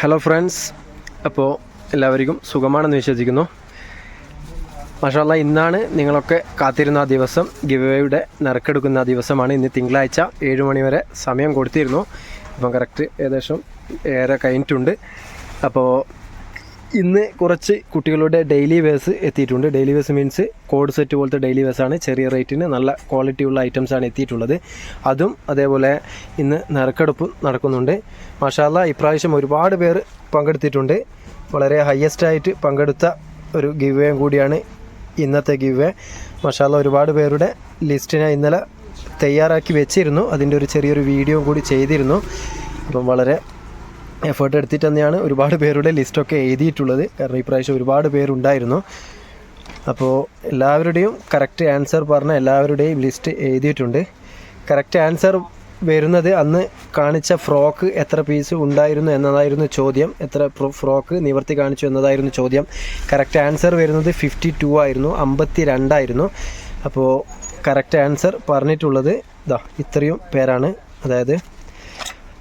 Hello friends അപ്പോൾ എല്ലാവർക്കും സുഖമാണെന്ന് വിശ്വസിക്കുന്നു. മഷാല്ല ഇന്നാണ് നിങ്ങളൊക്കെ കാത്തിരുന്ന ആ ദിവസം ഗിവേയുടെ നറുക്കെടുക്കുന്ന ആ ദിവസമാണ്. ഇന്ന് തിങ്കളാഴ്ച ഏഴ് മണി വരെ സമയം കൊടുത്തിരുന്നു. ഇപ്പം കറക്റ്റ് ഏകദേശം ഏറെ കഴിഞ്ഞിട്ടുണ്ട്. അപ്പോൾ ഇന്ന് കുറച്ച് കുട്ടികളുടെ ഡെയിലി വേസ് എത്തിയിട്ടുണ്ട്. Daily wears means coord set പോലത്തെ ഡെയിലി വേസാണ് ചെറിയ റേറ്റിന് നല്ല ക്വാളിറ്റി ഉള്ള ഐറ്റംസ് ആണ് എത്തിയിട്ടുള്ളത്. അതും അതേപോലെ ഇന്ന് നറുക്കെടുപ്പ് നടക്കുന്നുണ്ട്. മാഷാല്ല ഇപ്രാവശ്യം ഒരുപാട് പേർ പങ്കെടുത്തിട്ടുണ്ട്. വളരെ ഹയസ്റ്റ് ആയിട്ട് പങ്കെടുത്ത ഒരു ഗിവേയും കൂടിയാണ് ഇന്നത്തെ ഗിവേ മഷാല ഒരുപാട് പേരുടെ ലിസ്റ്റിനെ ഇന്നലെ തയ്യാറാക്കി വെച്ചിരുന്നു. അതിന്റെ ഒരു ചെറിയൊരു വീഡിയോ കൂടി ചെയ്തിരുന്നു. അപ്പം വളരെ എഫേർട്ട് എടുത്തിട്ട് തന്നെയാണ് ഒരുപാട് പേരുടെ ലിസ്റ്റൊക്കെ എഴുതിയിട്ടുള്ളത്. കാരണം ഈ പ്രാവശ്യം ഒരുപാട് പേരുണ്ടായിരുന്നു. അപ്പോൾ എല്ലാവരുടെയും കറക്റ്റ് ആൻസർ പറഞ്ഞ എല്ലാവരുടെയും ലിസ്റ്റ് എഴുതിയിട്ടുണ്ട്. കറക്റ്റ് ആൻസർ വരുന്നത് അന്ന് കാണിച്ച ഫ്രോക്ക് എത്ര പീസ് ഉണ്ടായിരുന്നു എന്നതായിരുന്നു ചോദ്യം. എത്ര ഫ്രോക്ക് നിവർത്തി കാണിച്ചു എന്നതായിരുന്നു ചോദ്യം. കറക്റ്റ് ആൻസർ വരുന്നത് ഫിഫ്റ്റി ടു ആയിരുന്നു അമ്പത്തി രണ്ടായിരുന്നു അപ്പോൾ കറക്റ്റ് ആൻസർ പറഞ്ഞിട്ടുള്ളത് ഇതാ ഇത്രയും പേരാണ്. അതായത്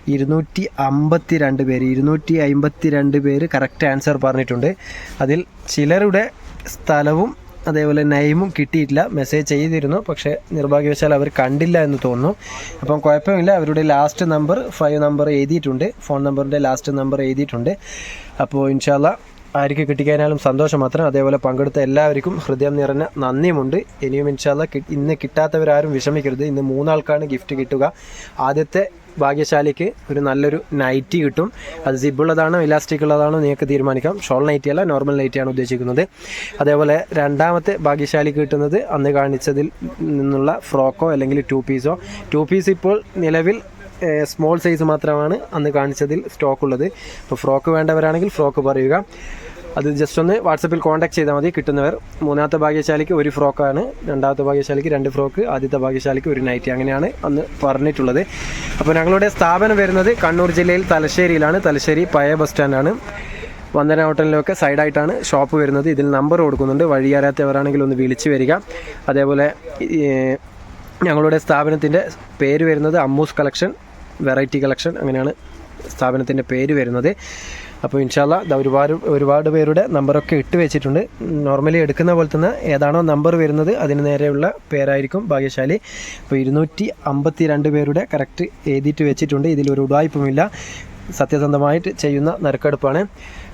ഇരുന്നൂറ്റി അമ്പത്തി രണ്ട് പേര് ഇരുന്നൂറ്റി അമ്പത്തി രണ്ട് പേര് കറക്റ്റ് ആൻസർ പറഞ്ഞിട്ടുണ്ട്. അതിൽ ചിലരുടെ സ്ഥലവും അതേപോലെ നെയിമും കിട്ടിയിട്ടില്ല. മെസ്സേജ് ചെയ്തിരുന്നു. പക്ഷേ നിർഭാഗ്യവശാൽ അവർ കണ്ടില്ല എന്ന് തോന്നുന്നു. അപ്പം കുഴപ്പമില്ല. അവരുടെ ലാസ്റ്റ് നമ്പർ ഫൈവ് നമ്പർ എഴുതിയിട്ടുണ്ട്. ഫോൺ നമ്പറിന്റെ ലാസ്റ്റ് നമ്പർ എഴുതിയിട്ടുണ്ട്. അപ്പോൾ ഇൻഷാല്ല ആർക്ക് കിട്ടിക്കാനാലും സന്തോഷം മാത്രം. അതേപോലെ പങ്കെടുത്ത എല്ലാവർക്കും ഹൃദയം നിറഞ്ഞ നന്ദിയുമുണ്ട്. ഇനിയും ഇൻഷാല്ല ഇന്ന് കിട്ടാത്തവരാരും വിഷമിക്കരുത്. ഇന്ന് മൂന്നാൾക്കാണ് ഗിഫ്റ്റ് കിട്ടുക. ആദ്യത്തെ ഭാഗ്യശാലിക്ക് ഒരു നല്ലൊരു നൈറ്റി കിട്ടും. അത് സിബുള്ളതാണോ ഇലാസ്റ്റിക് ഉള്ളതാണോ നിങ്ങൾക്ക് തീരുമാനിക്കാം. ഷോൾ നൈറ്റി അല്ല നോർമൽ നൈറ്റിയാണ് ഉദ്ദേശിക്കുന്നത്. അതേപോലെ രണ്ടാമത്തെ ഭാഗ്യശാലിക്ക് കിട്ടുന്നത് അന്ന് കാണിച്ചതിൽ നിന്നുള്ള ഫ്രോക്കോ അല്ലെങ്കിൽ ടു പീസോ. ടു പീസ് ഇപ്പോൾ നിലവിൽ സ്മോൾ സൈസ് മാത്രമാണ് അന്ന് കാണിച്ചതിൽ സ്റ്റോക്ക് ഉള്ളത്. അപ്പോൾ ഫ്രോക്ക് വേണ്ടവരാണെങ്കിൽ ഫ്രോക്ക് പറയുക. അത് ജസ്റ്റ് ഒന്ന് വാട്സപ്പിൽ കോൺടാക്ട് ചെയ്താൽ മതി. കിട്ടുന്നവർ. മൂന്നാമത്തെ ഭാഗ്യശാലിക്ക് ഒരു ഫ്രോക്കാണ് രണ്ടാമത്തെ ഭാഗ്യശാലിക്ക് രണ്ട് ഫ്രോക്ക് ആദ്യത്തെ ഭാഗ്യശാലിക്ക് ഒരു നൈറ്റി അങ്ങനെയാണ് അന്ന് പറഞ്ഞിട്ടുള്ളത്. അപ്പോൾ ഞങ്ങളുടെ സ്ഥാപനം വരുന്നത് കണ്ണൂർ ജില്ലയിൽ തലശ്ശേരിയിലാണ്. തലശ്ശേരി പയ ബസ് സ്റ്റാൻഡാണ് വന്ദന ഹോട്ടലിലൊക്കെ സൈഡായിട്ടാണ് ഷോപ്പ് വരുന്നത്. ഇതിൽ നമ്പർ കൊടുക്കുന്നുണ്ട്. വഴിയറിയാത്തവരാണെങ്കിൽ ഒന്ന് വിളിച്ചു വരിക. അതേപോലെ ഞങ്ങളുടെ സ്ഥാപനത്തിന്റെ പേര് വരുന്നത് അമ്മൂസ് കളക്ഷൻ വെറൈറ്റി കളക്ഷൻ അങ്ങനെയാണ് സ്ഥാപനത്തിന്റെ പേര് വരുന്നത്. അപ്പോൾ ഇൻഷാല്ല ഇത് ഒരുപാട് ഒരുപാട് പേരുടെ നമ്പറൊക്കെ ഇട്ട് വെച്ചിട്ടുണ്ട്. നോർമലി എടുക്കുന്ന പോലെ തന്നെ ഏതാണോ നമ്പർ വരുന്നത് അതിന് നേരെയുള്ള പേരായിരിക്കും ഭാഗ്യശാലി. അപ്പോൾ ഇരുന്നൂറ്റി അമ്പത്തി രണ്ട് പേരുടെ കറക്റ്റ് എഴുതിയിട്ട് വെച്ചിട്ടുണ്ട്. ഇതിലൊരു ഉടായ്പുമില്ല സത്യസന്ധമായിട്ട് ചെയ്യുന്ന നറുക്കെടുപ്പാണ്.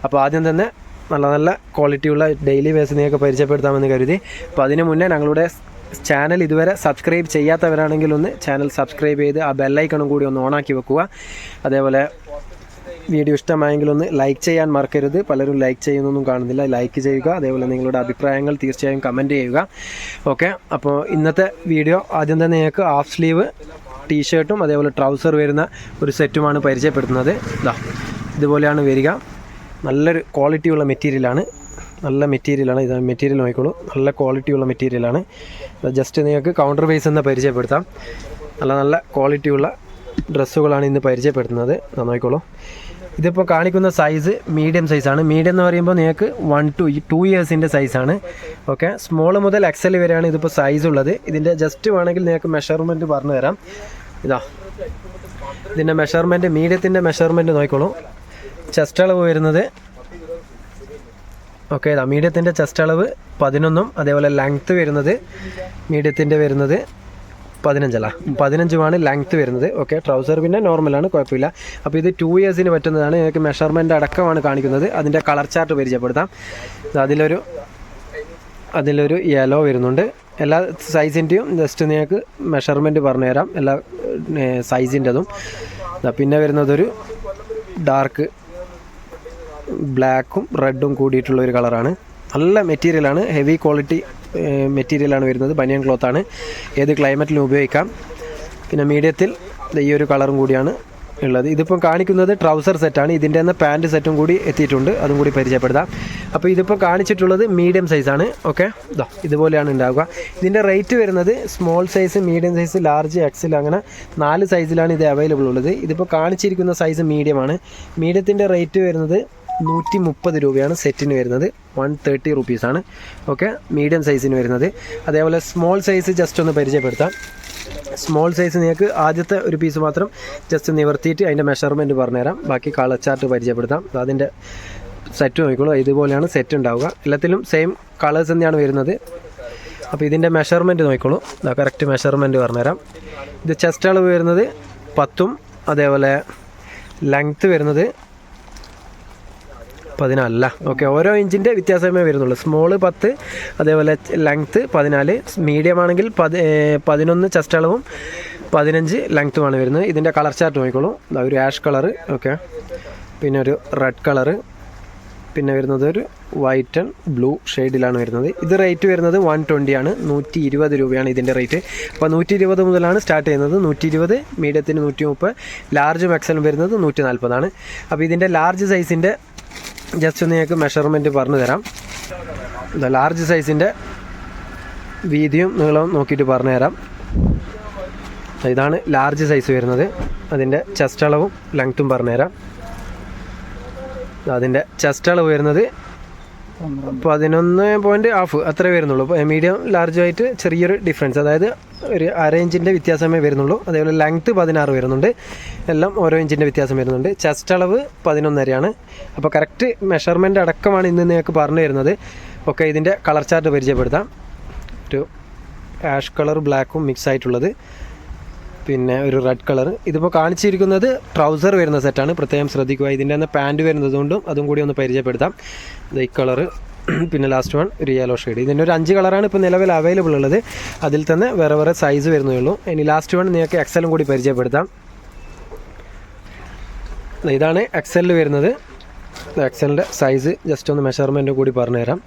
അപ്പോൾ ആദ്യം തന്നെ നല്ല നല്ല ക്വാളിറ്റിയുള്ള ഡെയിലി വേസിനെയൊക്കെ പരിചയപ്പെടുത്താമെന്ന് കരുതി. അപ്പോൾ അതിന് മുന്നേ ഞങ്ങളുടെ ചാനൽ ഇതുവരെ സബ്സ്ക്രൈബ് ചെയ്യാത്തവരാണെങ്കിൽ ഒന്ന് ചാനൽ സബ്സ്ക്രൈബ് ചെയ്ത് ആ ബെല്ലൈക്കണും കൂടി ഒന്ന് ഓണാക്കി വെക്കുക. അതേപോലെ വീഡിയോ ഇഷ്ടമായെങ്കിൽ ഒന്ന് ലൈക്ക് ചെയ്യാൻ മറക്കരുത്. പലരും ലൈക്ക് ചെയ്യുന്നൊന്നും കാണുന്നില്ല. ലൈക്ക് ചെയ്യുക അതേപോലെ നിങ്ങളുടെ അഭിപ്രായങ്ങൾ തീർച്ചയായും കമന്റ് ചെയ്യുക. ഓക്കെ അപ്പോൾ ഇന്നത്തെ വീഡിയോ ആദ്യം തന്നെ ഞങ്ങൾക്ക് ഹാഫ് സ്ലീവ് ടീഷർട്ടും അതേപോലെ ട്രൗസർ വരുന്ന ഒരു സെറ്റുമാണ് പരിചയപ്പെടുത്തുന്നത്. ഇതാ ഇതുപോലെയാണ് വരിക. നല്ലൊരു ക്വാളിറ്റിയുള്ള മെറ്റീരിയലാണ് നല്ല മെറ്റീരിയലാണ് ഇത് മെറ്റീരിയൽ നോക്കിക്കോളൂ. നല്ല ക്വാളിറ്റിയുള്ള മെറ്റീരിയലാണ് ജസ്റ്റ് നിങ്ങൾക്ക് കൗണ്ടർ ബേസ് എന്ന് പരിചയപ്പെടുത്താം. നല്ല നല്ല ക്വാളിറ്റിയുള്ള ഡ്രസ്സുകളാണ് ഇന്ന് പരിചയപ്പെടുത്തുന്നത്. നന്നായിക്കോളൂ ഇതിപ്പോൾ കാണിക്കുന്ന സൈസ് മീഡിയം സൈസാണ് മീഡിയം എന്ന് പറയുമ്പോൾ നിങ്ങൾക്ക് വൺ ടു ടു ഇയേഴ്സിന്റെ സൈസാണ് ഓക്കെ സ്മോൾ മുതൽ എക്സൽ വരെയാണ് ഇതിപ്പോൾ സൈസ് ഉള്ളത്. ഇതിന്റെ ജസ്റ്റ് വേണമെങ്കിൽ നിങ്ങൾക്ക് മെഷർമെന്റ് പറഞ്ഞു തരാം. ഇതാ. ഇതിന്റെ മെഷർമെന്റ് മീഡിയത്തിന്റെ മെഷർമെന്റ് നോക്കിക്കോളൂ. ചെസ്റ്റ് അളവ് വരുന്നത്. ഓക്കെ ഇതാ. മീഡിയത്തിന്റെ ചെസ്റ്റ് അളവ് പതിനൊന്നും അതേപോലെ ലെങ്ത്ത് വരുന്നത്. മീഡിയത്തിന്റെ വരുന്നത് പതിനഞ്ചല്ല. പതിനഞ്ചുമാണ് ലെങ്ത് വരുന്നത്. ഓക്കെ ട്രൗസർ പിന്നെ നോർമലാണ് കുഴപ്പമില്ല. അപ്പോൾ ഇത് ടു ഇയേഴ്സിന് പറ്റുന്നതാണ്. നിങ്ങൾക്ക് മെഷർമെന്റ് അടക്കമാണ് കാണിക്കുന്നത്. അതിന്റെ കളർ ചാർട്ട് പരിചയപ്പെടുത്താം. അതിലൊരു അതിലൊരു യെലോ വരുന്നുണ്ട്. എല്ലാ സൈസിന്റെയും ജസ്റ്റ് നിങ്ങൾക്ക് മെഷർമെന്റ് പറഞ്ഞുതരാം. എല്ലാ സൈസിന്റെതും പിന്നെ വരുന്നതൊരു ഡാർക്ക് ബ്ലാക്കും റെഡും കൂടിയിട്ടുള്ള ഒരു കളറാണ് നല്ല മെറ്റീരിയലാണ് ഹെവി ക്വാളിറ്റി മെറ്റീരിയലാണ് വരുന്നത്. ബനിയൻ ക്ലോത്താണ് ഏത് ക്ലൈമറ്റിലും ഉപയോഗിക്കാം. പിന്നെ മീഡിയത്തിൽ ഈ ഒരു കളറും കൂടിയാണ് ഉള്ളത്. ഇതിപ്പം കാണിക്കുന്നത് ട്രൗസർ സെറ്റാണ് ഇതിന്റെ തന്നെ പാന്റ് സെറ്റും കൂടി എത്തിയിട്ടുണ്ട്. അതും കൂടി പരിചയപ്പെടുത്താം. അപ്പോൾ ഇതിപ്പോൾ കാണിച്ചിട്ടുള്ളത് മീഡിയം സൈസാണ് ഓക്കെ ഇതാ ഇതുപോലെയാണ് ഉണ്ടാവുക. ഇതിന്റെ റേറ്റ് വരുന്നത് small size medium size large XL അങ്ങനെ നാല് സൈസിലാണ് ഇത് അവൈലബിൾ ഉള്ളത്. ഇതിപ്പോൾ കാണിച്ചിരിക്കുന്ന സൈസ് മീഡിയമാണ് മീഡിയത്തിന്റെ റേറ്റ് വരുന്നത് നൂറ്റി മുപ്പത് രൂപയാണ് സെറ്റിന് വരുന്നത്. വൺ തേർട്ടി റുപ്പീസാണ് ഓക്കെ മീഡിയം സൈസിന് വരുന്നത്. അതേപോലെ സ്മോൾ സൈസ് ജസ്റ്റ് ഒന്ന് പരിചയപ്പെടുത്താം. സ്മോൾ സൈസ് നിങ്ങൾക്ക് ആദ്യത്തെ ഒരു പീസ് മാത്രം ജസ്റ്റ് നിവർത്തിയിട്ട് അതിന്റെ മെഷർമെന്റ് പറഞ്ഞുതരാം. ബാക്കി കളർ ചാർട്ട് പരിചയപ്പെടുത്താം. അതിന്റെ സെറ്റ് നോക്കിക്കോളൂ. ഇതുപോലെയാണ് സെറ്റ് ഉണ്ടാവുക. എല്ലാത്തിലും സെയിം കളേഴ്സ് തന്നെയാണ് വരുന്നത്. അപ്പോൾ ഇതിന്റെ മെഷർമെന്റ് നോക്കിക്കോളൂ. കറക്റ്റ് മെഷർമെന്റ് പറഞ്ഞുതരാം. ഇത് ചെസ്റ്റ് അളവ് വരുന്നത് പത്തും അതേപോലെ ലെങ്ത്ത് വരുന്നത് പതിനാലല്ല. ഓക്കെ ഓരോ ഇഞ്ചിന്റെ വ്യത്യാസമേ വരുന്നുള്ളൂ. സ്മോൾ പത്ത് അതേപോലെ ലെങ്ത്ത് പതിനാല് മീഡിയം ആണെങ്കിൽ പതി പതിനൊന്ന് ചെസ്റ്റ് അളവും പതിനഞ്ച് ലെങ്ത്തുമാണ് വരുന്നത്. ഇതിന്റെ കളർ ചാർട്ട് നോക്കിക്കോളൂ. ഒരു ആഷ് കളറ് ഓക്കെ പിന്നെ ഒരു റെഡ് കളറ് പിന്നെ വരുന്നത് ഒരു വൈറ്റ് ആൻഡ് ബ്ലൂ ഷെയ്ഡിലാണ് വരുന്നത്. ഇത് റേറ്റ് വരുന്നത് വൺ ട്വന്റി ആണ്. നൂറ്റി ഇരുപത് രൂപയാണ് ഇതിന്റെ റേറ്റ് അപ്പോൾ നൂറ്റി ഇരുപത് മുതലാണ് സ്റ്റാർട്ട് ചെയ്യുന്നത്. നൂറ്റി ഇരുപത് മീഡിയത്തിന് നൂറ്റി മുപ്പത് ലാർജ് മാക്സിമം വരുന്നത് നൂറ്റി നാൽപ്പതാണ് അപ്പോൾ ഇതിന്റെ ലാർജ് സൈസിന്റെ ജസ്റ്റ് നിങ്ങൾക്ക് മെഷർമെന്റ് പറഞ്ഞു തരാം. ലാർജ് സൈസിന്റെ വീതിയും നീളവും നോക്കിയിട്ട് പറഞ്ഞു തരാം. ഇതാണ് ലാർജ് സൈസ് വരുന്നത്. അതിന്റെ ചെസ്റ്റ് അളവും ലെങ്ത്തും പറഞ്ഞുതരാം അതിന്റെ ചെസ്റ്റ് അളവ് വരുന്നത് പതിനൊന്ന് പോയിന്റ് ഹാഫ് അത്രേ വരുന്നുള്ളൂ. മീഡിയം ലാർജ് ആയിട്ട് ചെറിയൊരു ഡിഫറൻസ് അതായത് ഒരു അര ഇഞ്ചിന്റെ വ്യത്യാസമേ വരുന്നുള്ളൂ. അതേപോലെ ലെങ്ത്ത് പതിനാറ് വരുന്നുണ്ട്. എല്ലാം ഓരോ ഇഞ്ചിന്റെ വ്യത്യാസം വരുന്നുണ്ട്. ചെസ്റ്റ് അളവ് പതിനൊന്നരയാണ്. അപ്പോൾ കറക്റ്റ് മെഷർമെന്റ് അടക്കമാണ് ഇന്ന് നിങ്ങൾക്ക് പറഞ്ഞു തരുന്നത്. ഓക്കെ ഇതിന്റെ കളർ ചാർട്ട് പരിചയപ്പെടുത്താം. ഒരു ആഷ് കളർ ബ്ലാക്കും മിക്സ് ആയിട്ടുള്ളത്. പിന്നെ ഒരു റെഡ് കളർ ഇതിപ്പോൾ കാണിച്ചിരിക്കുന്നത് ട്രൗസർ വരുന്ന സെറ്റാണ് പ്രത്യേകം ശ്രദ്ധിക്കുക. ഇതിന്റെ തന്നെ പാന്റ് വരുന്നത് കൊണ്ടും അതും കൂടി ഒന്ന് പരിചയപ്പെടുത്താം. ഈ കളറ് പിന്നെ ലാസ്റ്റ് വൺ ഒരു യെല്ലോ ഷെയ്ഡ് ഇതിന്റെ ഒരു അഞ്ച് കളറാണ് ഇപ്പോൾ നിലവിൽ അവൈലബിൾ ഉള്ളത്. അതിൽ തന്നെ വേറെ വേറെ സൈസ് വരുന്നേ ഉള്ളൂ. ഇനി ലാസ്റ്റ് വൺ നിങ്ങൾക്ക് എക്സലും കൂടി പരിചയപ്പെടുത്താം. ഇതാണ് എക്സലിൽ വരുന്നത്. എക്സലിന്റെ സൈസ് ജസ്റ്റ് ഒന്ന് മെഷർമെന്റ് കൂടി പറഞ്ഞുതരാം.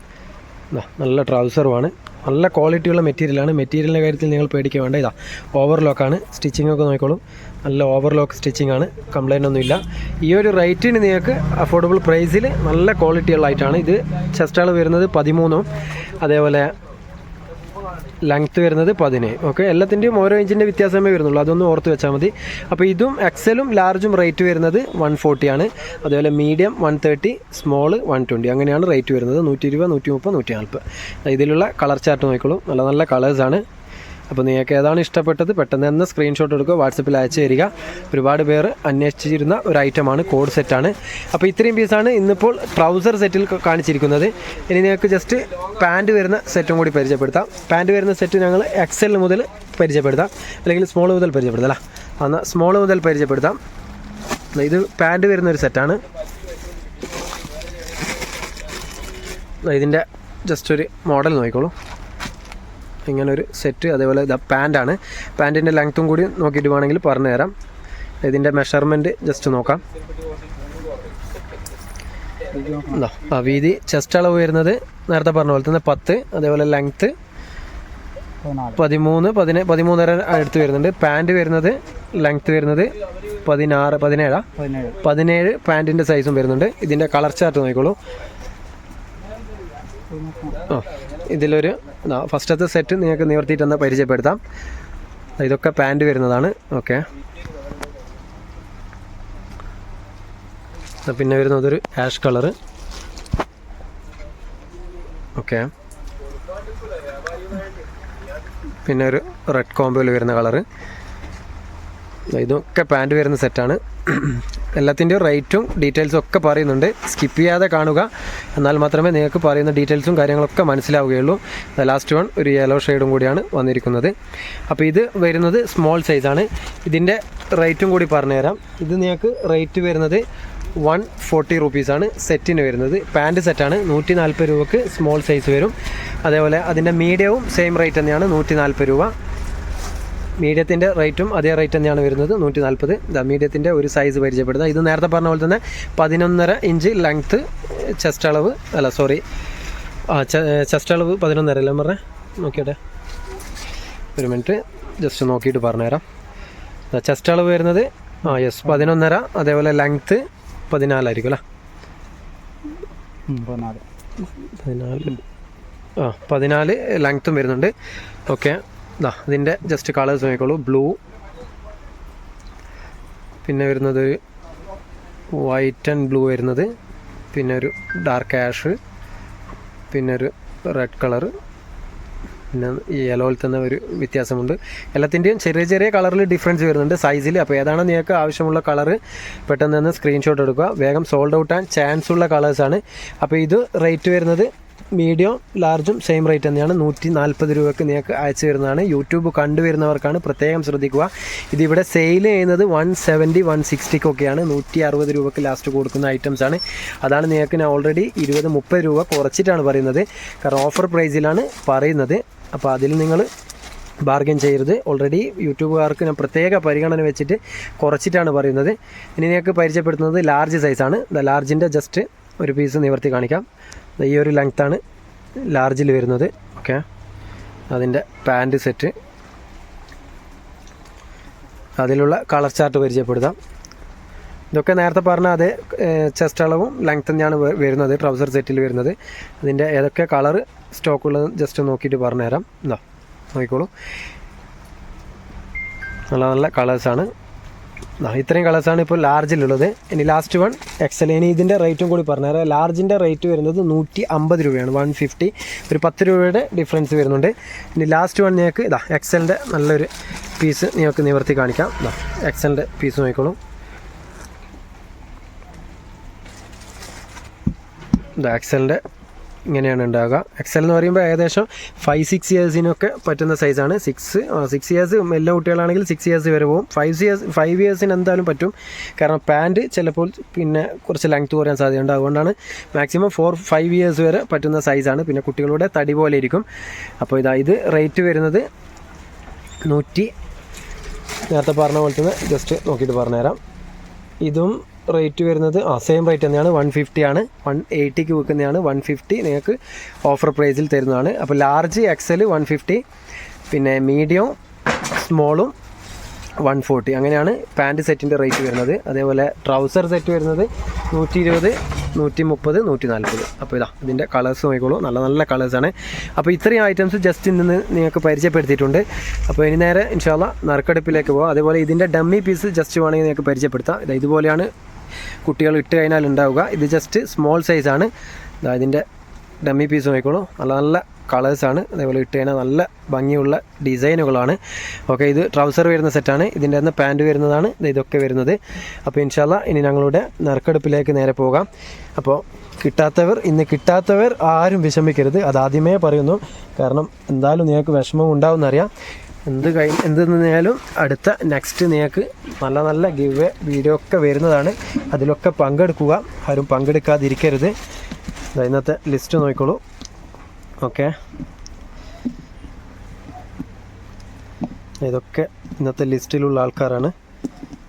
നല്ല ട്രൗസറുമാണ്. നല്ല ക്വാളിറ്റിയുള്ള മെറ്റീരിയലാണ്. മെറ്റീരിയലിന്റെ കാര്യത്തിൽ നിങ്ങൾ പേടിക്കുക വേണ്ട. ഇതാ ഓവർലോക്കാണ്. സ്റ്റിച്ചിങ് ഒക്കെ നോക്കിക്കോളും. നല്ല ഓവർലോക്ക് സ്റ്റിച്ചിങ് ആണ് കംപ്ലൈന്റ് ഒന്നുമില്ല ഈ ഒരു റേറ്റിന് നിങ്ങൾക്ക് അഫോർഡബിൾ പ്രൈസിൽ നല്ല ക്വാളിറ്റിയുള്ള ആയിട്ടാണ് ഇത് ചെസ്റ്റ് അളവ് വരുന്നത് പതിമൂന്നും. അതേപോലെ ലെങ്ത്ത് വരുന്നത് പതിനേഴ് ഓക്കെ എല്ലാത്തിന്റെയും ഓരോ ഇഞ്ചിന്റെ വ്യത്യാസമേ വരുന്നുള്ളൂ. അതൊന്ന് ഓർത്ത് വെച്ചാൽ മതി. അപ്പോൾ ഇതും എക്സലും ലാർജും റേറ്റ് വരുന്നത് വൺ ഫോർട്ടിയാണ് അതുപോലെ medium one thirty small one twenty അങ്ങനെയാണ് റേറ്റ് വരുന്നത്. നൂറ്റി ഇരുപത് നൂറ്റി മുപ്പത് നൂറ്റി നാൽപ്പത് ഇതിലുള്ള കളർ ചാർട്ട് നോക്കിക്കോളൂ. നല്ല നല്ല കളേഴ്സാണ് അപ്പോൾ നിങ്ങൾക്ക് ഏതാണ് ഇഷ്ടപ്പെട്ടത് പെട്ടെന്ന് തന്നെ സ്ക്രീൻഷോട്ട് എടുക്കുക വാട്സപ്പിൽ അയച്ചു തരിക. ഒരുപാട് പേർ അന്വേഷിച്ചിരുന്ന ഒരു ഐറ്റമാണ് കോഡ് സെറ്റാണ് അപ്പോൾ ഇത്രയും പീസാണ് ഇന്നിപ്പോൾ ട്രൗസർ സെറ്റിൽ കാണിച്ചിരിക്കുന്നത്. ഇനി നിങ്ങൾക്ക് ജസ്റ്റ് പാന്റ് വരുന്ന സെറ്റും കൂടി പരിചയപ്പെടുത്താം. പാന്റ് വരുന്ന സെറ്റ് ഞങ്ങൾ എക്സൽ മുതൽ പരിചയപ്പെടുത്താം. അല്ലെങ്കിൽ സ്മോൾ മുതൽ പരിചയപ്പെടുത്താം അല്ല? എന്നാൽ സ്മോൾ മുതൽ പരിചയപ്പെടുത്താം. ഇത് പാന്റ് വരുന്ന ഒരു സെറ്റാണ് ഇതിന്റെ ജസ്റ്റ് ഒരു മോഡൽ നോക്കിക്കോളൂ. ഇങ്ങനെ ഒരു സെറ്റ് അതേപോലെ ഇതാ പാന്റാണ് പാന്റിന്റെ ലെങ്ത്തും കൂടി നോക്കിയിട്ട് വേണമെങ്കിൽ പറഞ്ഞു തരാം. ഇതിന്റെ മെഷർമെന്റ് ജസ്റ്റ് നോക്കാം. ആ വീതി ചെസ്റ്റ് അളവ് വരുന്നത് നേരത്തെ പറഞ്ഞ പോലെ തന്നെ പത്ത് അതേപോലെ ലെങ്ത്ത് പതിമൂന്ന് പതിന പതിമൂന്നര അടുത്ത് വരുന്നുണ്ട്. പാന്റ് വരുന്നത് ലെങ്ത്ത് വരുന്നത് പതിനാറ് പതിനേഴാ? പതിനേഴ്. പാന്റിന്റെ സൈസും വരുന്നുണ്ട്. ഇതിന്റെ കളർ ചാർട്ട് നോക്കിക്കോളൂ. ആ ഇതിലൊരു ഫസ്റ്റത്തെ സെറ്റ് നിങ്ങൾക്ക് നിവർത്തിയിട്ടൊന്ന് പരിചയപ്പെടുത്താം. ഇതൊക്കെ പാന്റ് വരുന്നതാണ്. ഓക്കെ. പിന്നെ വരുന്നത് ഒരു ആഷ് കളറ്. ഓക്കെ. പിന്നെ ഒരു റെഡ് കോമ്പോയിൽ വരുന്ന കളറ്. ഇതൊക്കെ പാന്റ് വരുന്ന സെറ്റാണ്. എല്ലാത്തിന്റെയും റേറ്റും ഡീറ്റെയിൽസും ഒക്കെ പറയുന്നുണ്ട്. സ്കിപ്പ് ചെയ്യാതെ കാണുക. എന്നാൽ മാത്രമേ നിങ്ങൾക്ക് പറയുന്ന ഡീറ്റെയിൽസും കാര്യങ്ങളൊക്കെ മനസ്സിലാവുകയുള്ളൂ. ലാസ്റ്റ് വൺ ഒരു യെല്ലോ ഷെയ്ഡും കൂടിയാണ് വന്നിരിക്കുന്നത്. അപ്പോൾ ഇത് വരുന്നത് സ്മോൾ സൈസാണ്. ഇതിന്റെ റേറ്റും കൂടി പറഞ്ഞുതരാം. ഇത് നിങ്ങൾക്ക് റേറ്റ് വരുന്നത് വൺ ഫോർട്ടി റുപ്പീസാണ്. സെറ്റിന് വരുന്നത്. പാന്റ് സെറ്റാണ്. നൂറ്റി നാൽപ്പത് രൂപക്ക് സ്മോൾ സൈസ് വരും. അതേപോലെ അതിന്റെ മീഡിയവും സെയിം റേറ്റ് തന്നെയാണ്. നൂറ്റി നാൽപ്പത് രൂപ. മീഡിയത്തിന്റെ റേറ്റും അതേ റേറ്റ് തന്നെയാണ് വരുന്നത്. നൂറ്റി നാൽപ്പത് ഇതാ മീഡിയത്തിന്റെ ഒരു സൈസ് പരിചയപ്പെടുന്നത്. ഇത് നേരത്തെ പറഞ്ഞ പോലെ തന്നെ പതിനൊന്നര ഇഞ്ച് ലെങ്ത്ത് ചെസ്റ്റ് അളവ് അല്ല സോറി ആ ചെസ്റ്റ് അളവ് പതിനൊന്നര അല്ലേ പറഞ്ഞേ? നോക്കിയട്ടെ. ഒരു മിനിറ്റ് ജസ്റ്റ് നോക്കിയിട്ട് പറഞ്ഞുതരാം. ചെസ്റ്റ് അളവ് വരുന്നത് ആ യെസ് പതിനൊന്നര അതേപോലെ ലെങ്ത്ത് പതിനാലായിരിക്കും അല്ലേ? പതിനാല്. ആ പതിനാല് ലെങ്ത്തും വരുന്നുണ്ട്. ഓക്കെ ഇതാ ഇതിന്റെ ജസ്റ്റ് കളേഴ്സ് നോക്കിക്കോളൂ. ബ്ലൂ പിന്നെ വരുന്നത് വൈറ്റ് ആൻഡ് ബ്ലൂ വരുന്നത്. പിന്നെ ഒരു ഡാർക്ക് ആഷ് പിന്നെ ഒരു റെഡ് കളർ പിന്നെ യെലോയിൽ തന്നെ ഒരു വ്യത്യാസമുണ്ട്. എല്ലാത്തിന്റെയും ചെറിയ ചെറിയ കളറിൽ ഡിഫറൻസ് വരുന്നുണ്ട് സൈസിൽ അപ്പോൾ ഏതാണ് നിങ്ങൾക്ക് ആവശ്യമുള്ള കളർ പെട്ടെന്ന് തന്നെ സ്ക്രീൻഷോട്ട് എടുക്കുക. വേഗം സോൾഡ് ഔട്ട് ആൻഡ് ചാൻസ് ഉള്ള കളേഴ്സാണ് അപ്പോൾ ഇത് റേറ്റ് വരുന്നത് മീഡിയം ലാർജും സെയിം റേറ്റ് തന്നെയാണ്. നൂറ്റി നാൽപ്പത് രൂപയ്ക്ക് നിങ്ങൾക്ക് അയച്ചു വരുന്നതാണ് യൂട്യൂബ് കണ്ടുവരുന്നവർക്കാണ് പ്രത്യേകം ശ്രദ്ധിക്കുക. ഇതിവിടെ സെയിൽ ചെയ്യുന്നത് വൺ സെവന്റി വൺ സിക്സ്റ്റിക്കൊക്കെയാണ് നൂറ്റി അറുപത് രൂപയ്ക്ക് ലാസ്റ്റ് കൊടുക്കുന്ന ഐറ്റംസ് ആണ്. അതാണ് നിങ്ങൾക്ക് ഞാൻ ഓൾറെഡി ഇരുപത് മുപ്പത് രൂപ കുറച്ചിട്ടാണ് പറയുന്നത്. കാരണം ഓഫർ പ്രൈസിലാണ് പറയുന്നത്. അപ്പോൾ അതിൽ നിങ്ങൾ ബാർഗെയിൻ ചെയ്യരുത്. ഓൾറെഡി യൂട്യൂബുകാർക്ക് ഞാൻ പ്രത്യേക പരിഗണന വെച്ചിട്ട് കുറച്ചിട്ടാണ് പറയുന്നത്. ഇനി നിങ്ങൾക്ക് പരിചയപ്പെടുത്തുന്നത് ലാർജ് സൈസാണ് ദ ലാർജിന്റെ ജസ്റ്റ് ഒരു പീസ് നിവർത്തി കാണിക്കാം. ഈ ഒരു ലെങ്ത്താണ് ലാർജിൽ വരുന്നത്. ഓക്കെ അതിന്റെ പാന്റ് സെറ്റ് അതിലുള്ള കളർ ചാർട്ട് പരിചയപ്പെടുത്താം. ഇതൊക്കെ നേരത്തെ പറഞ്ഞ അതേ ചെസ്റ്റ് അളവും ലെങ്ത് തന്നെയാണ് വരുന്നത് ട്രൗസർ സെറ്റിൽ വരുന്നത്. അതിന്റെ ഏതൊക്കെ കളർ സ്റ്റോക്ക് ഉള്ളത് ജസ്റ്റ് നോക്കിയിട്ട് പറഞ്ഞുതരാം. എന്താ നോക്കിക്കോളൂ. നല്ല നല്ല കളേഴ്സാണ് ഇത്രയും കളേഴ്സാണ് ഇപ്പോൾ ലാർജിലുള്ളത് ഇനി ലാസ്റ്റ് വൺ എക്സൽ ഇനി ഇതിന്റെ റേറ്റും കൂടി പറഞ്ഞുതരാം ലാർജിന്റെ റേറ്റ് വരുന്നത് നൂറ്റി അമ്പത് രൂപയാണ് വൺ ഫിഫ്റ്റി ഒരു പത്ത് രൂപയുടെ ഡിഫറൻസ് വരുന്നുണ്ട്. ഇനി ലാസ്റ്റ് വൺ നിങ്ങൾക്ക് ഇതാ എക്സലിന്റെ നല്ലൊരു പീസ് നിങ്ങൾക്ക് നിവർത്തി കാണിക്കാം. ഇതാ എക്സലിന്റെ പീസ് നോക്കിക്കോളൂ. ഇതാ എക്സലിന്റെ ഇങ്ങനെയാണ് ഉണ്ടാകുക എക്സൽ എന്ന് പറയുമ്പോൾ ഏകദേശം ഫൈവ് സിക്സ് ഇയേഴ്സിനൊക്കെ പറ്റുന്ന സൈസാണ് സിക്സ് സിക്സ് ഇയേഴ്സ് എല്ലാ കുട്ടികളാണെങ്കിൽ സിക്സ് ഇയേഴ്സ് വരെ പോകും. ഫൈവ് ഇയേഴ്സ് ഫൈവ് ഇയേഴ്സിന് എന്തായാലും പറ്റും. കാരണം പാന്റ് ചിലപ്പോൾ പിന്നെ കുറച്ച് ലെങ്ത് കുറയാൻ സാധ്യതയുണ്ട്. അതുകൊണ്ടാണ് മാക്സിമം ഫോർ ഫൈവ് ഇയേഴ്സ് വരെ പറ്റുന്ന സൈസാണ് പിന്നെ കുട്ടികളുടെ തടി പോലെ ഇരിക്കും. അപ്പോൾ ഇതാ ഇത് റേറ്റ് വരുന്നത് നൂറ്റി നേരത്തെ പറഞ്ഞ പോലെ തന്നെ ജസ്റ്റ് നോക്കിയിട്ട് പറഞ്ഞുതരാം. ഇതും റേറ്റ് വരുന്നത് ആ സെയിം റേറ്റ് തന്നെയാണ് വൺ ഫിഫ്റ്റി ആണ്. വൺ എയ്റ്റിക്ക് വിൽക്കുന്നതാണ് വൺ ഫിഫ്റ്റി നിങ്ങൾക്ക് ഓഫർ പ്രൈസിൽ തരുന്നതാണ്. അപ്പോൾ ലാർജ് എക്സൽ വൺ ഫിഫ്റ്റി പിന്നെ മീഡിയം സ്മോളും വൺ ഫോർട്ടി അങ്ങനെയാണ് പാന്റ് സെറ്റിന്റെ റേറ്റ് വരുന്നത്. അതേപോലെ ട്രൗസർ സെറ്റ് വരുന്നത് നൂറ്റി ഇരുപത് നൂറ്റി മുപ്പത് നൂറ്റി നാൽപ്പത് അപ്പോൾ ഇതാ ഇതിന്റെ കളേഴ്സ് നോക്കിക്കോളൂ. നല്ല നല്ല കളേഴ്സാണ് അപ്പോൾ ഇത്രയും ഐറ്റംസ് ജസ്റ്റ് ഇന്ന് നിങ്ങൾക്ക് പരിചയപ്പെടുത്തിയിട്ടുണ്ട്. അപ്പോൾ ഇനി നേരെ ഇൻഷാല്ല നറുക്കെടുപ്പിലേക്ക് പോകാം. അതേപോലെ ഇതിന്റെ ഡമ്മി പീസ് ജസ്റ്റ് വേണമെങ്കിൽ നിങ്ങൾക്ക് പരിചയപ്പെടുത്താം. ഇതാ ഇതുപോലെയാണ് കുട്ടികൾ ഇട്ട് കഴിഞ്ഞാൽ ഉണ്ടാവുക. ഇത് ജസ്റ്റ് സ്മോൾ സൈസാണ് ഇതാ ഇതിന്റെ ഡമ്മി പീസ് നോക്കിക്കോളൂ നല്ല നല്ല കളേഴ്സാണ് അതേപോലെ ഇട്ട് കഴിഞ്ഞാൽ നല്ല ഭംഗിയുള്ള ഡിസൈനുകളാണ്. ഓക്കെ ഇത് ട്രൗസർ വരുന്ന സെറ്റാണ് ഇതിന്റെ അന്ന് പാന്റ് വരുന്നതാണ്. ഇത് ഇതൊക്കെ വരുന്നത്. അപ്പോൾ ഇൻഷാല്ല ഇനി ഞങ്ങളുടെ നറുക്കെടുപ്പിലേക്ക് നേരെ പോകാം. അപ്പോൾ കിട്ടാത്തവർ ഇന്ന് കിട്ടാത്തവർ ആരും വിഷമിക്കരുത്. അതാദ്യമേ പറയുന്നു. കാരണം എന്തായാലും നിങ്ങൾക്ക് വിഷമം ഉണ്ടാവുമെന്നറിയാം. എന്ത് കഴി എന്ത് തന്നെയാലും അടുത്ത നെക്സ്റ്റ് നിങ്ങൾക്ക് നല്ല നല്ല ഗിവ് വീഡിയോ ഒക്കെ വരുന്നതാണ്. അതിലൊക്കെ പങ്കെടുക്കുക. ആരും പങ്കെടുക്കാതിരിക്കരുത്. ഇന്നത്തെ ലിസ്റ്റ് നോക്കിക്കോളൂ. ഓക്കെ ഇതൊക്കെ ഇന്നത്തെ ലിസ്റ്റിലുള്ള ആൾക്കാരാണ്.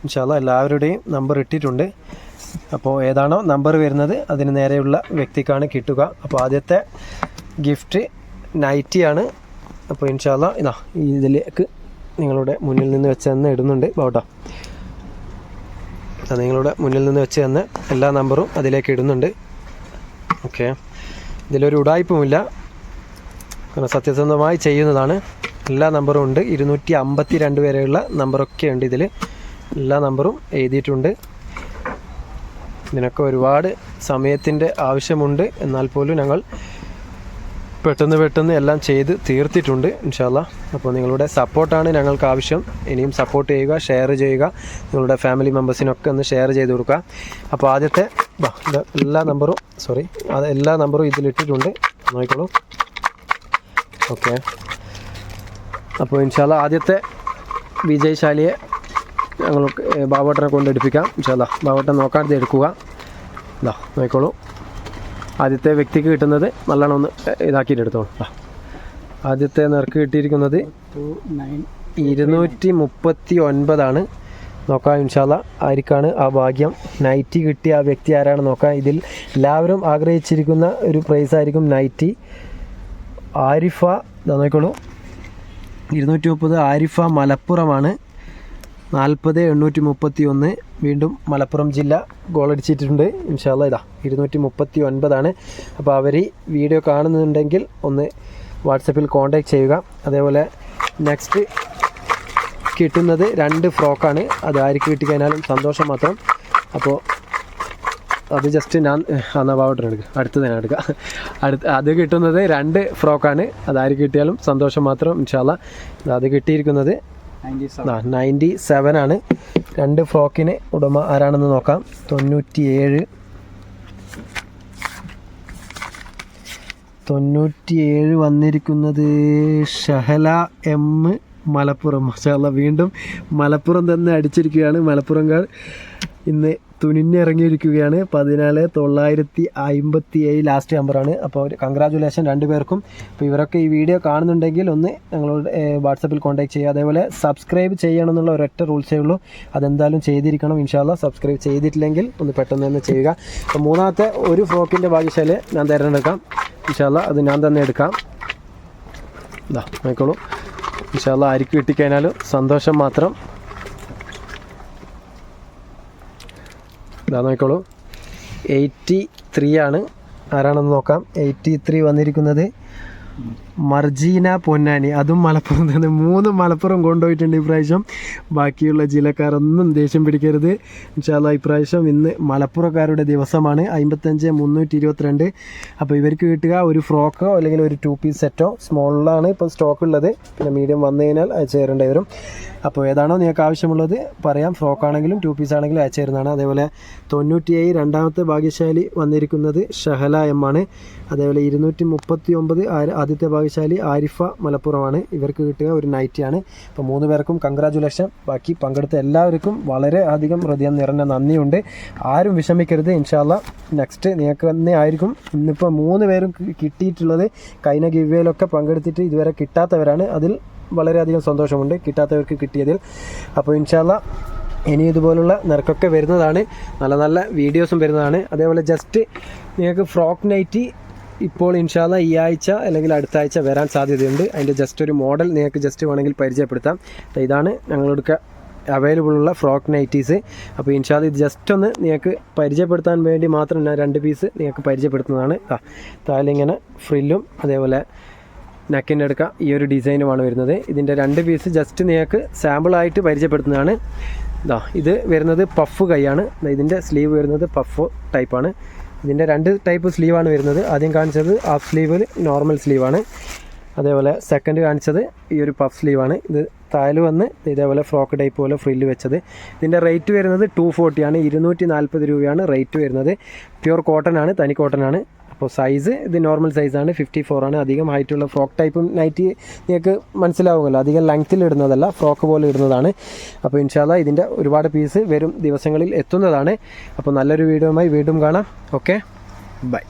ഇൻഷാല്ല എല്ലാവരുടെയും നമ്പർ ഇട്ടിട്ടുണ്ട്. അപ്പോൾ ഏതാണോ നമ്പർ വരുന്നത് അതിന് നേരെയുള്ള വ്യക്തിക്കാണ് കിട്ടുക. അപ്പോൾ ആദ്യത്തെ ഗിഫ്റ്റ് നൈറ്റിയാണ് അപ്പോൾ ഇൻഷാല്ല ഇതാ ഇതിലേക്ക് നിങ്ങളുടെ മുന്നിൽ നിന്ന് വെച്ച് തന്നെ ഇടുന്നുണ്ട്. ബോട്ടോ നിങ്ങളുടെ മുന്നിൽ നിന്ന് വെച്ച് തന്നെ എല്ലാ നമ്പറും അതിലേക്ക് ഇടുന്നുണ്ട്. ഓക്കെ. ഇതിലൊരു ഉടായ്പുമില്ല കാരണം സത്യസന്ധമായി ചെയ്യുന്നതാണ്. എല്ലാ നമ്പറും ഉണ്ട്. ഇരുന്നൂറ്റി അമ്പത്തി രണ്ട് വരെയുള്ള നമ്പറൊക്കെ ഉണ്ട് ഇതിൽ എല്ലാ നമ്പറും എഴുതിയിട്ടുണ്ട്. ഇതിനൊക്കെ ഒരുപാട് സമയത്തിന്റെ ആവശ്യമുണ്ട്. എന്നാൽ പോലും ഞങ്ങൾ പെട്ടെന്ന് പെട്ടെന്ന് എല്ലാം ചെയ്ത് തീർത്തിട്ടുണ്ട് ഇൻഷാല്ല അപ്പോൾ നിങ്ങളുടെ സപ്പോർട്ടാണ് ഞങ്ങൾക്ക് ആവശ്യം. ഇനിയും സപ്പോർട്ട് ചെയ്യുക ഷെയർ ചെയ്യുക. നിങ്ങളുടെ ഫാമിലി മെമ്പേഴ്സിനൊക്കെ ഒന്ന് ഷെയർ ചെയ്ത് കൊടുക്കുക. അപ്പോൾ ആദ്യത്തെ എല്ലാ നമ്പറും സോറി അത് എല്ലാ നമ്പറും ഇതിലിട്ടിട്ടുണ്ട്. നോക്കിക്കോളൂ. ഓക്കെ. അപ്പോൾ ഇൻഷാല്ല ആദ്യത്തെ വിജയശാലിയെ ഞങ്ങൾ ബാബോട്ടനെ കൊണ്ട് എടുപ്പിക്കാം. ഇൻഷാല്ല ബാബോട്ടൻ നോക്കാതെ എടുക്കുക. ഇതാ നോക്കിക്കോളൂ. ആദ്യത്തെ വ്യക്തിക്ക് കിട്ടുന്നത് നല്ലോണം ഒന്ന് ഇതാക്കിയിട്ട് എടുത്തോളൂ ആദ്യത്തെ നിറക്ക് കിട്ടിയിരിക്കുന്നത് ഇരുന്നൂറ്റി മുപ്പത്തി ഒൻപതാണ് നോക്കാം ഇൻഷാല്ല ആർക്കാണ് ആ ഭാഗ്യം? നൈറ്റി കിട്ടിയ ആ വ്യക്തി ആരാണ്? നോക്കാം ഇതിൽ എല്ലാവരും ആഗ്രഹിച്ചിരിക്കുന്ന ഒരു പ്രൈസ് ആയിരിക്കും നൈറ്റി. ആരിഫ നോക്കിക്കോളൂ. ഇരുന്നൂറ്റി മുപ്പത് ആരിഫ മലപ്പുറമാണ്. നാൽപ്പത് എണ്ണൂറ്റി മുപ്പത്തി ഒന്ന് വീണ്ടും മലപ്പുറം ജില്ല ഗോളടിച്ചിട്ടുണ്ട്. ഇൻഷാല്ല ഇതാ ഇരുന്നൂറ്റി മുപ്പത്തി ഒൻപതാണ് അപ്പോൾ അവർ വീഡിയോ കാണുന്നുണ്ടെങ്കിൽ ഒന്ന് വാട്സപ്പിൽ കോൺടാക്റ്റ് ചെയ്യുക. അതേപോലെ നെക്സ്റ്റ് കിട്ടുന്നത് രണ്ട് ഫ്രോക്കാണ്. അത് ആർക്ക് കിട്ടിക്കഴിഞ്ഞാലും സന്തോഷം മാത്രം. അപ്പോൾ അത് ജസ്റ്റ് ഞാൻ അന്നാ പാവട്ടൻ എടുക്കുക അടുത്ത് തന്നെ എടുക്കുക അടുത്ത് അത് കിട്ടുന്നത് രണ്ട് ഫ്രോക്കാണ്. അതാര് കിട്ടിയാലും സന്തോഷം മാത്രം ഇൻഷാല്ല അത് കിട്ടിയിരിക്കുന്നത്. നയന്റി സെവൻ ആണ് രണ്ട് ഫ്രോക്കിന് ഉടമ ആരാണെന്ന് നോക്കാം. തൊണ്ണൂറ്റി ഏഴ് തൊണ്ണൂറ്റിയേഴ് വന്നിരിക്കുന്നത് ഷഹല എം മലപ്പുറം. മഷാല വീണ്ടും മലപ്പുറം തന്നെ അടിച്ചിരിക്കുകയാണ് മലപ്പുറംകാർ. ഇന്ന് തുനിഞ്ഞിറങ്ങിയിരിക്കുകയാണ്. പതിനാല് തൊള്ളായിരത്തി അമ്പത്തി ഏഴ് ലാസ്റ്റ് നമ്പറാണ് അപ്പോൾ കൺഗ്രാജുലേഷൻ രണ്ടുപേർക്കും. അപ്പോൾ ഇവരൊക്കെ ഈ വീഡിയോ കാണുന്നുണ്ടെങ്കിൽ ഒന്ന് ഞങ്ങളോട് വാട്സപ്പിൽ കോൺടാക്ട് ചെയ്യുക. അതേപോലെ സബ്സ്ക്രൈബ് ചെയ്യണം എന്നുള്ള ഒരൊറ്റ റൂൾസേ ഉള്ളൂ. അതെന്തായാലും ചെയ്തിരിക്കണം. ഇൻഷാല്ല സബ്സ്ക്രൈബ് ചെയ്തിട്ടില്ലെങ്കിൽ ഒന്ന് പെട്ടെന്ന് തന്നെ ചെയ്യുക. അപ്പോൾ മൂന്നാമത്തെ ഒരു ഫ്രോക്കിന്റെ ഭാഗ്യശാല ഞാൻ തിരഞ്ഞെടുക്കാം. ഇൻഷാല്ല അത് ഞാൻ തന്നെ എടുക്കാം. ഇതാ നോക്കോളൂ ഇൻഷാല്ല അരിക്ക് കിട്ടിക്കഴിഞ്ഞാലും സന്തോഷം മാത്രം. ഇതാ നോക്കോളൂ എയ്റ്റി ത്രീ ആണ്. ആരാണെന്ന് നോക്കാം? എയ്റ്റി ത്രീ വന്നിരിക്കുന്നത്. മർജീന പൊന്നാനി. അതും മലപ്പുറം തന്നെ. മൂന്ന് മലപ്പുറം കൊണ്ടുപോയിട്ടുണ്ട് ഇപ്രാവശ്യം. ബാക്കിയുള്ള ജില്ലക്കാരൊന്നും ദേഷ്യം പിടിക്കരുത്. ഇൻഷാല്ല ഇപ്രാവശ്യം ഇന്ന് മലപ്പുറക്കാരുടെ ദിവസമാണ്. അമ്പത്തഞ്ച് മുന്നൂറ്റി ഇരുപത്തിരണ്ട് അപ്പോൾ ഇവർക്ക് കിട്ടുക ഒരു ഫ്രോക്കോ അല്ലെങ്കിൽ ഒരു ടു പീസ് സെറ്റോ സ്മോളിലാണ് ഇപ്പോൾ സ്റ്റോക്ക് ഉള്ളത് പിന്നെ മീഡിയം വന്നു കഴിഞ്ഞാൽ അയച്ചു തരേണ്ടി വരും. അപ്പോൾ ഏതാണോ നിങ്ങൾക്ക് ആവശ്യമുള്ളത് പറയാം. ഫ്രോക്ക് ആണെങ്കിലും ടു പീസ് ആണെങ്കിലും അയച്ചു തരുന്നതാണ്. അതേപോലെ തൊണ്ണൂറ്റിയേഴ് രണ്ടാമത്തെ ഭാഗ്യശാലി വന്നിരിക്കുന്നത് ഷഹല എം ആണ്. അതേപോലെ ഇരുന്നൂറ്റി മുപ്പത്തി ഒമ്പത് ആദ്യത്തെ ഭാഗ്യശാലി ആരിഫ മലപ്പുറമാണ്. ഇവർക്ക് കിട്ടുക ഒരു നൈറ്റിയാണ്. അപ്പോൾ മൂന്ന് പേർക്കും കൺഗ്രാജുലേഷൻ ബാക്കി പങ്കെടുത്ത എല്ലാവർക്കും വളരെ അധികം ഹൃദയം നിറഞ്ഞ നന്ദിയുണ്ട്. ആരും വിഷമിക്കരുത്. ഇൻഷാല്ല നെക്സ്റ്റ് നിങ്ങൾക്ക് തന്നെ ആയിരിക്കും. ഇന്നിപ്പോൾ മൂന്ന് പേരും കിട്ടിയിട്ടുള്ളത് കൈന ഗിവേലൊക്കെ പങ്കെടുത്തിട്ട് ഇതുവരെ കിട്ടാത്തവരാണ്. അതിൽ വളരെയധികം സന്തോഷമുണ്ട് കിട്ടാത്തവർക്ക് കിട്ടിയതിൽ. അപ്പോൾ ഇൻഷാല്ല ഇനി ഇതുപോലുള്ള നിരക്കൊക്കെ വരുന്നതാണ്. നല്ല നല്ല വീഡിയോസും വരുന്നതാണ്. അതേപോലെ ജസ്റ്റ് നിങ്ങൾക്ക് ഫ്രോക്ക് നൈറ്റി ഇപ്പോൾ ഇൻഷാല്ല ഈ ആഴ്ച അല്ലെങ്കിൽ അടുത്ത ആഴ്ച വരാൻ സാധ്യതയുണ്ട്. അതിന്റെ ജസ്റ്റ് ഒരു മോഡൽ നിങ്ങൾക്ക് ജസ്റ്റ് വേണമെങ്കിൽ പരിചയപ്പെടുത്താം. ഇതാണ് ഞങ്ങളുടെ അവൈലബിൾ ഉള്ള ഫ്രോക്ക് നൈറ്റീസ് അപ്പോൾ ഇൻഷാല്ല ഇത് ജസ്റ്റ് ഒന്ന് നിങ്ങൾക്ക് പരിചയപ്പെടുത്താൻ വേണ്ടി മാത്രം ഞാൻ രണ്ട് പീസ് നിങ്ങൾക്ക് പരിചയപ്പെടുത്തുന്നതാണ്. ആ താഴെ ഇങ്ങനെ ഫ്രില്ലും അതേപോലെ നെക്കിന്റെ അടുക്ക ഈ ഒരു ഡിസൈനുമാണ് വരുന്നത്. ഇതിന്റെ രണ്ട് പീസ് ജസ്റ്റ് നിങ്ങൾക്ക് സാമ്പിളായിട്ട് പരിചയപ്പെടുത്തുന്നതാണ്. ഇതാ ഇത് വരുന്നത് പഫ് കൈയാണ്. ഇതിന്റെ സ്ലീവ് വരുന്നത് പഫ് ടൈപ്പാണ് ഇതിന്റെ രണ്ട് ടൈപ്പ് സ്ലീവാണ് വരുന്നത്. ആദ്യം കാണിച്ചത് ഹാഫ് സ്ലീവ് നോർമൽ സ്ലീവാണ് അതേപോലെ സെക്കൻഡ് കാണിച്ചത് ഈ ഒരു പഫ് സ്ലീവാണ് ഇത് താഴെ വന്ന് ഇതേപോലെ ഫ്രോക്ക് ടൈപ്പ് പോലെ ഫ്രില്ല് വെച്ചത്. ഇതിന്റെ റേറ്റ് വരുന്നത് ടു ഫോർട്ടിയാണ് ഇരുന്നൂറ്റി നാൽപ്പത് രൂപയാണ് റേറ്റ് വരുന്നത്. പ്യുർ കോട്ടൺ ആണ് തനി കോട്ടൺ ആണ്. അപ്പോൾ സൈസ് ഇത് നോർമൽ സൈസാണ് ഫിഫ്റ്റി ആണ്. അധികം ഹൈറ്റുള്ള ഫ്രോക്ക് ടൈപ്പും നൈറ്റി നിങ്ങൾക്ക് മനസ്സിലാവുമല്ലോ. അധികം ലെങ്ത്തിൽ ഇടുന്നതല്ല ഫ്രോക്ക് പോലെ ഇടുന്നതാണ്. അപ്പോൾ ഇൻഷാല്ല ഇതിന്റെ ഒരുപാട് പീസ് വരും ദിവസങ്ങളിൽ എത്തുന്നതാണ്. അപ്പോൾ നല്ലൊരു വീഡിയോയുമായി വീണ്ടും കാണാം. Okay bye